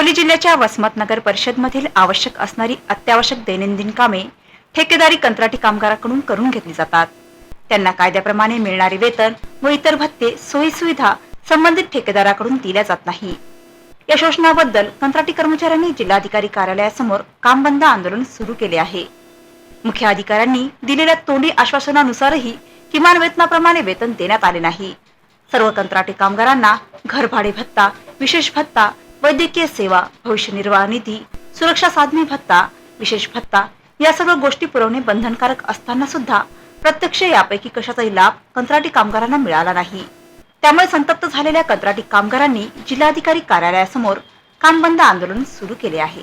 हिंगोली जिल्ह्याच्या वसमत नगर परिषदमधील आवश्यक असणारी अत्यावश्यक दैनंदिन कामे ठेकेदारी कंत्राटी कामगाराकडून करून घेतली जातात. त्यांना कायद्याप्रमाणे मिळणारे वेतन व इतर भत्ते सोयी सुविधा संबंधित ठेकेदाराकडून दिल्या जात नाही. या शोषणाबद्दल कंत्राटी कर्मचाऱ्यांनी जिल्हाधिकारी कार्यालयासमोर काम बंद आंदोलन सुरू केले आहे. मुख्य अधिकाऱ्यांनी दिलेल्या तोंडी आश्वासनानुसारही किमान वेतनाप्रमाणे वेतन देण्यात आले नाही. सर्व कंत्राटी कामगारांना घरभाडे भत्ता विशेष भत्ता वैद्यकीय सेवा भविष्य निर्वाह निधी सुरक्षा साधने भत्ता विशेष भत्ता या सर्व गोष्टी पुरवणे बंधनकारक असताना सुद्धा प्रत्यक्ष यापैकी कशाचाही लाभ कंत्राटी कामगारांना मिळाला नाही. त्यामुळे संतप्त झालेल्या कंत्राटी कामगारांनी जिल्हाधिकारी कार्यालयासमोर काम बंद आंदोलन सुरू केले आहे.